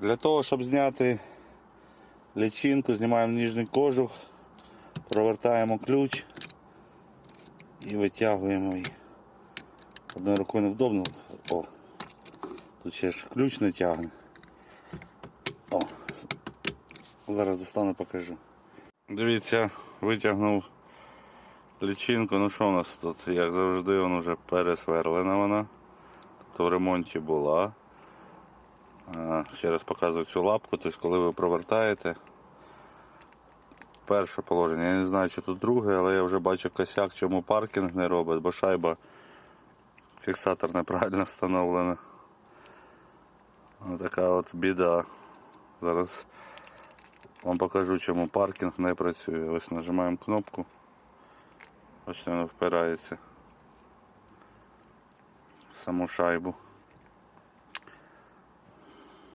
Для того, щоб зняти лічинку, знімаємо нижній кожух, провертаємо ключ і витягуємо її. Одною рукою невдобно. О, тут ще ж ключ не тягне. О, зараз достану покажу. Дивіться, витягнув лічинку. Ну що у нас тут? Як завжди, вона вже пересверлена вона. Тобто в ремонті була. А, Ще раз показую цю лапку, тобто коли ви провертаєте. Перше положення. Я не знаю, що тут друге, але я вже бачу косяк, чому паркінг не робить, бо шайба фіксатор неправильно встановлена. Така от біда. Зараз вам покажу, чому паркінг не працює. Ось нажимаємо кнопку. Ось воно впирається в саму шайбу.